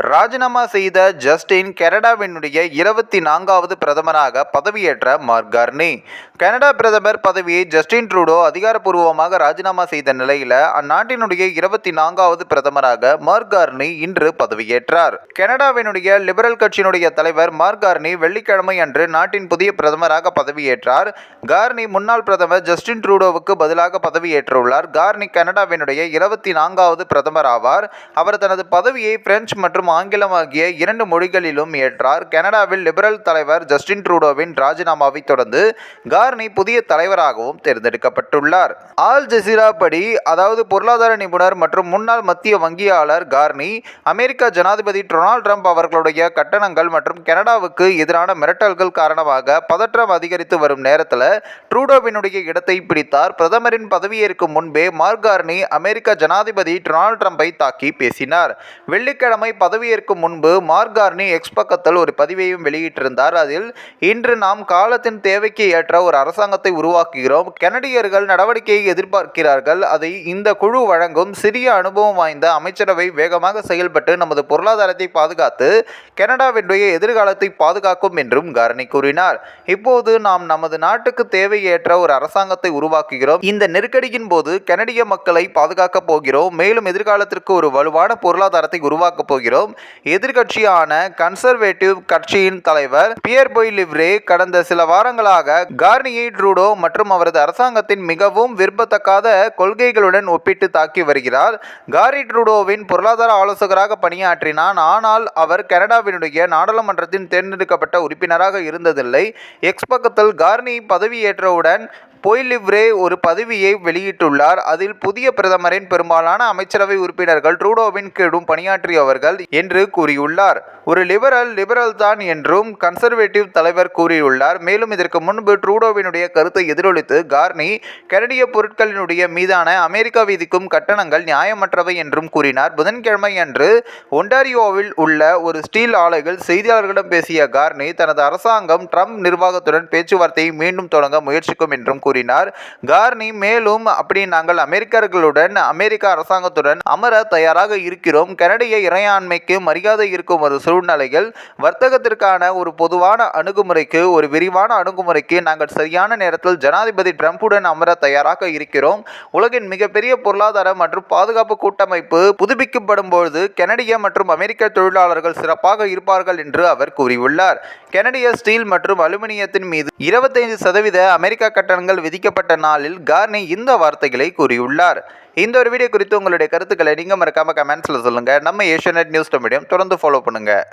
ராஜினாமா செய்த ஜஸ்டின் கனடாவினுடைய இருபத்தி நான்காவது பிரதமராக பதவியேற்ற மார்கார்னி கனடா பிரதமர் பதவியை ஜஸ்டின் ட்ரூடோ அதிகாரப்பூர்வமாக ராஜினாமா செய்த நிலையில அந்நாட்டினுடைய இருபத்தி நான்காவது பிரதமராக மார்க் கார்னி இன்று பதவியேற்றார். கனடாவினுடைய லிபரல் கட்சியினுடைய தலைவர் மார்கார்னி வெள்ளிக்கிழமை அன்று நாட்டின் புதிய பிரதமராக பதவியேற்றார். கார்னி முன்னாள் பிரதமர் ஜஸ்டின் ட்ரூடோவுக்கு பதிலாக பதவியேற்றுள்ளார். கார்னி கனடாவினுடைய இருபத்தி நான்காவது பிரதமர் ஆவார். அவர் தனது பதவியை பிரெஞ்சு மற்றும் ஆங்கிலம் ஆகிய இரண்டு மொழிகளிலும் ஏற்றார். கனடாவில் லிபரல் தலைவர் ஜஸ்டின் ட்ரூடோவின் ராஜினாமாவை தொடர்ந்து கார்னி புதிய தலைவராகவும் தேர்ந்தெடுக்கப்பட்டுள்ளார். ஆல் ஜசீரா படி அதாவது பொருளாதார நிபுணர் மற்றும் முன்னாள் மத்திய வங்கியாளர் கார்னி அமெரிக்க ஜனாதிபதி டொனால்ட் ட்ரம்ப் அவர்களுடைய கட்டணங்கள் மற்றும் கனடாவுக்கு எதிரான மிரட்டல்கள் காரணமாக பதற்றம் அதிகரித்து வரும் நேரத்தில் ட்ரூடோவினுடைய இடத்தை பிடித்தார். பிரதமரின் பதவியேற்கும் முன்பே மார்க் கார்னி அமெரிக்க ஜனாதிபதி டொனால்ட் ட்ரம்பை தாக்கி பேசினார். வெள்ளிக்கிழமை பதவியேற்கும் முன்பு மார்க் கார்னி எக்ஸ் பக்கத்தில் ஒரு பதிவையும் வெளியிட்டிருந்தார். அதில் இன்று நாம் காலத்தின் தேவைக்கு ஏற்ற ஒரு அரசாங்கத்தை உருவாக்குகிறோம். கனடியர்கள் நடவடிக்கையை எதிர்பார்க்கிறார்கள். அதை இந்த குழு வழங்கும் சிறிய அனுபவம் வாய்ந்த அமைச்சரவை வேகமாக செயல்பட்டு நமது பொருளாதாரத்தை பாதுகாத்து கனடாவினுடைய எதிர்காலத்தை பாதுகாக்கும் என்றும் கார்னி கூறினார். இப்போது நாம் நமது நாட்டுக்கு தேவையேற்ற ஒரு அரசாங்கத்தை உருவாக்குகிறோம். இந்த நெருக்கடியின் போது கனடிய மக்களை பாதுகாக்கப் போகிறோம். மேலும் எதிர்காலத்திற்கு ஒரு வலுவான பொருளாதாரத்தை உருவாக்கப் போகிறோம். எதிர்க்கட்சியான கன்சர்வேட்டிவ் கட்சியின் தலைவர் பியர் பொய் லிவ்ரே கடந்த சில வாரங்களாக கார்னியை ட்ரூடோ மற்றும் அவரது அரசாங்கத்தின் மிகவும் விரும்பத்தக்காத கொள்கைகளுடன் ஒப்பிட்டு தாக்கி வருகிறார். காரி ட்ரூடோவின் பொருளாதார ஆலோசகராக பணியாற்றினான். ஆனால் அவர் கனடாவினுடைய நாடாளுமன்றத்தின் தேர்ந்தெடுக்கப்பட்ட உறுப்பினராக இருந்ததில்லை. எக்ஸ் பக்கத்தில் கார்னி பதவியேற்றவுடன் பொய்லிவ்ரே ஒரு பதவியை வெளியிட்டுள்ளார். அதில் புதிய பிரதமரின் பெரும்பாலான அமைச்சரவை உறுப்பினர்கள் ட்ரூடோவின் கீழும் பணியாற்றியவர்கள் என்று கூறியுள்ளார். ஒரு லிபரல் லிபரல் தான் என்றும் கன்சர்வேட்டிவ் தலைவர் கூறியுள்ளார். மேலும் இதற்கு முன்பு ட்ரூடோவினுடைய கருத்தை எதிரொலித்து கார்னி கனடிய பொருட்களினுடைய மீதான அமெரிக்கா விதிக்கும் கட்டணங்கள் நியாயமற்றவை என்றும் கூறினார். புதன்கிழமை அன்று ஒன்டாரியோவில் உள்ள ஒரு ஸ்டீல் ஆலைகள் செய்தியாளர்களிடம் பேசிய கார்னி தனது அரசாங்கம் ட்ரம்ப் நிர்வாகத்துடன் பேச்சுவார்த்தையை மீண்டும் தொடங்க முயற்சிக்கும் என்றும் கூறினார். கார்னி மேலும் அப்படி நாங்கள் அமெரிக்கர்களுடன் அமெரிக்க அரசாங்கத்துடன் அமர தயாராக இருக்கிறோம். கனடிய இறையாண்மைக்கு மரியாதை இருக்கும் ஒரு சூழ்நிலையில் வர்த்தகத்திற்கான ஒரு பொதுவான அணுகுமுறைக்கு ஒரு விரிவான அணுகுமுறைக்கு நாங்கள் சரியான நேரத்தில் ஜனாதிபதி ட்ரம்புடன் அமர தயாராக இருக்கிறோம். உலகின் மிகப்பெரிய பொருளாதார மற்றும் பாதுகாப்பு கூட்டமைப்பு புதுப்பிக்கப்படும் பொழுது கனடிய மற்றும் அமெரிக்க தொழிலாளர்கள் சிறப்பாக இருப்பார்கள் என்று அவர் கூறியுள்ளார். கனடிய ஸ்டீல் மற்றும் அலுமினியத்தின் மீது இருபத்தைந்து சதவீத அமெரிக்க கட்டணங்கள் விதிக்கப்பட்ட நாளில் கார்னி இந்த வார்த்தைகளை கூறியுள்ளார். இந்த ஒரு வீடியோ குறித்து உங்களுடைய கருத்துக்களை நீங்கள் மறக்காமல் கமெண்ட்ஸில் சொல்லுங்கள் நம்ம ஏஷியநெட் நியூஸ் மீடியம் தொடர்ந்து ஃபாலோ பண்ணுங்கள்